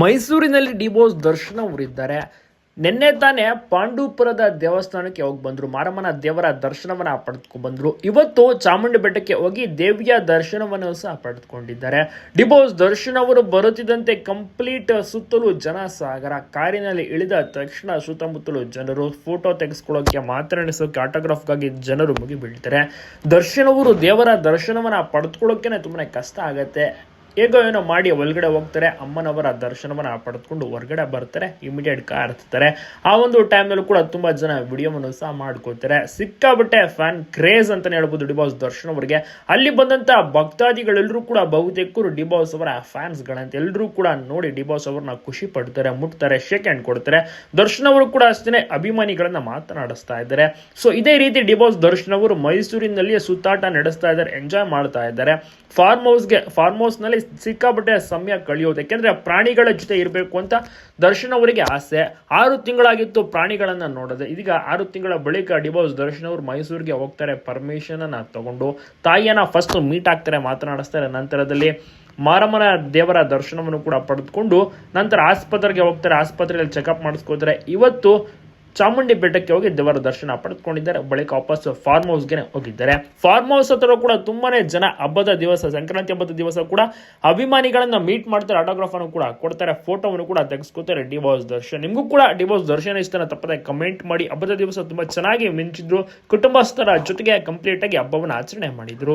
ಮೈಸೂರಿನಲ್ಲಿ ಡಿಬೋಸ್ ದರ್ಶನ ಅವರಿದ್ದಾರೆ ನಿನ್ನೆ ತಾನೇ ಪಾಂಡೂಪುರದ ದೇವಸ್ಥಾನಕ್ಕೆ ಹೋಗಿ ಬಂದರು. ಮಾರಮ್ಮನ ದೇವರ ದರ್ಶನವನ್ನು ಪಡೆದುಕೊಂಡು ಬಂದರು. ಇವತ್ತು ಚಾಮುಂಡಿ ಬೆಟ್ಟಕ್ಕೆ ಹೋಗಿ ದೇವಿಯ ದರ್ಶನವನ್ನು ಸಹ ಪಡೆದುಕೊಂಡಿದ್ದಾರೆ. ಡಿಬೋಸ್ ದರ್ಶನ ಅವರು ಬರುತ್ತಿದ್ದಂತೆ ಕಂಪ್ಲೀಟ್ ಸುತ್ತಲೂ ಜನ ಸಾಗರ ಕಾರಿನಲ್ಲಿ ಇಳಿದ ತಕ್ಷಣ ಸುತ್ತಮುತ್ತಲು ಜನರು ಫೋಟೋ ತೆಗೆಸ್ಕೊಳ್ಳೋಕೆ ಮಾತನಾಡಿಸೋಕೆ ಆಟೋಗ್ರಾಫ್ಗಾಗಿ ಜನರು ಮುಗಿಬೀಳ್ತಾರೆ ದರ್ಶನವರು ದೇವರ ದರ್ಶನವನ್ನು ಪಡೆದುಕೊಳ್ಳೋಕೆ ತುಂಬಾ ಕಷ್ಟ ಆಗತ್ತೆ. ಹೇಗೋ ಏನೋ ಮಾಡಿ ಒಳಗಡೆ ಹೋಗ್ತಾರೆ, ಅಮ್ಮನವರ ದರ್ಶನವನ್ನ ಪಡೆದುಕೊಂಡು ಹೊರಗಡೆ ಬರ್ತಾರೆ ಇಮಿಡಿಯೇಟ್ ಕಾರ್ ಹತ್ತಾರೆ ಆ ಒಂದು ಟೈಮ್ನಲ್ಲೂ ಕೂಡ ತುಂಬಾ ಜನ ವಿಡಿಯೋವನ್ನು ಸಹ ಮಾಡ್ಕೋತಾರೆ ಸಿಕ್ಕಾಬಟ್ಟೆ ಫ್ಯಾನ್ ಕ್ರೇಜ್ ಅಂತಾನೆ ಹೇಳ್ಬೋದು ಡಿಬಾಸ್ ದರ್ಶನ್ ಅವರಿಗೆ. ಅಲ್ಲಿ ಬಂದಂತ ಭಕ್ತಾದಿಗಳೆಲ್ಲರೂ ಕೂಡ ಬಹುತೇಕರು ಡಿಬಾಸ್ ಅವರ ಫ್ಯಾನ್ಸ್ಗಳಂತ ಎಲ್ಲರೂ ಕೂಡ ನೋಡಿ ಡಿಬಾಸ್ ಅವ್ರನ್ನ ಖುಷಿ ಪಡ್ತಾರೆ, ಮುಟ್ತಾರೆ ಶೇಕ್ ಹ್ಯಾಂಡ್ ಕೊಡ್ತಾರೆ. ದರ್ಶನ್ ಅವರು ಕೂಡ ಅಷ್ಟೇ ಅಭಿಮಾನಿಗಳನ್ನ ಮಾತನಾಡಿಸ್ತಾ ಇದ್ದಾರೆ. ಸೊ ಇದೇ ರೀತಿ ಡಿಬಾಸ್ ದರ್ಶನ್ ಅವರು ಮೈಸೂರಿನಲ್ಲಿ ಸುತ್ತಾಟ ನಡೆಸ್ತಾ ಇದ್ದಾರೆ ಎಂಜಾಯ್ ಮಾಡ್ತಾ ಇದ್ದಾರೆ. ಫಾರ್ಮ್ ಹೌಸ್ಗೆ ಫಾರ್ಮ್ ಹೌಸ್ನಲ್ಲಿ ಸಿಕ್ಕಾಪಟ್ಟೆ ಸಮಯ ಕಳೆಯೋದು. ಯಾಕೆಂದ್ರೆ ಪ್ರಾಣಿಗಳ ಜೊತೆ ಇರಬೇಕು ಅಂತ ದರ್ಶನ್ ಅವರಿಗೆ ಆಸೆ. ಆರು ತಿಂಗಳಾಗಿತ್ತು ಪ್ರಾಣಿಗಳನ್ನು ನೋಡದೆ. ಇದೀಗ ಆರು ತಿಂಗಳ ಬಳಿಕ ಡಿವೋರ್ಸ್ ದರ್ಶನ್ ಅವರು ಮೈಸೂರಿಗೆ ಹೋಗ್ತಾರೆ. ಪರ್ಮಿಷನ್ ಅನ್ನ ತಗೊಂಡು ತಾಯಿಯನ್ನ ಫಸ್ಟ್ ಮೀಟ್ ಆಗ್ತಾರೆ, ಮಾತನಾಡಿಸ್ತಾರೆ. ನಂತರದಲ್ಲಿ ಮಾರಮ್ಮನ ದೇವರ ದರ್ಶನವನ್ನು ಕೂಡ ಪಡೆದುಕೊಂಡು ನಂತರ ಆಸ್ಪತ್ರೆಗೆ ಹೋಗ್ತಾರೆ. ಆಸ್ಪತ್ರೆಯಲ್ಲಿ ಚೆಕಪ್ ಮಾಡಿಸ್ಕೋತಾರೆ. ಇವತ್ತು ಚಾಮುಂಡಿ ಬೆಟ್ಟಕ್ಕೆ ಹೋಗಿ ದೇವರ ದರ್ಶನ ಪಡೆದುಕೊಂಡಿದ್ದಾರೆ. ಬಳಿಕ ವಾಪಸ್ ಫಾರ್ಮ್ ಹೌಸ್ಗೆ ಹೋಗಿದ್ದಾರೆ. ಫಾರ್ಮ್ ಹೌಸ್ ಹತ್ರ ಕೂಡ ತುಂಬಾನೇ ಜನ ಹಬ್ಬದ ದಿವಸ, ಸಂಕ್ರಾಂತಿ ಹಬ್ಬದ ದಿವಸ ಕೂಡ ಅಭಿಮಾನಿಗಳನ್ನ ಮೀಟ್ ಮಾಡ್ತಾರೆ. ಆಟೋಗ್ರಾಫ್ ಅನ್ನು ಕೂಡ ಕೊಡ್ತಾರೆ. ಫೋಟೋವನ್ನು ಕೂಡ ತೆಗೆಸ್ಕೊತಾರೆ ಡಿವೋರ್ಸ್ ದರ್ಶನ್. ನಿಮಗೂ ಕೂಡ ಡಿವೋರ್ಸ್ ದರ್ಶನ ಇಷ್ಟನ ತಪ್ಪದೆ ಕಮೆಂಟ್ ಮಾಡಿ. ಹಬ್ಬದ ದಿವಸ ತುಂಬಾ ಚೆನ್ನಾಗಿ ಮಿಂಚಿದ್ರು. ಕುಟುಂಬಸ್ಥರ ಜೊತೆಗೆ ಕಂಪ್ಲೀಟ್ ಆಗಿ ಹಬ್ಬವನ್ನು ಆಚರಣೆ ಮಾಡಿದ್ರು.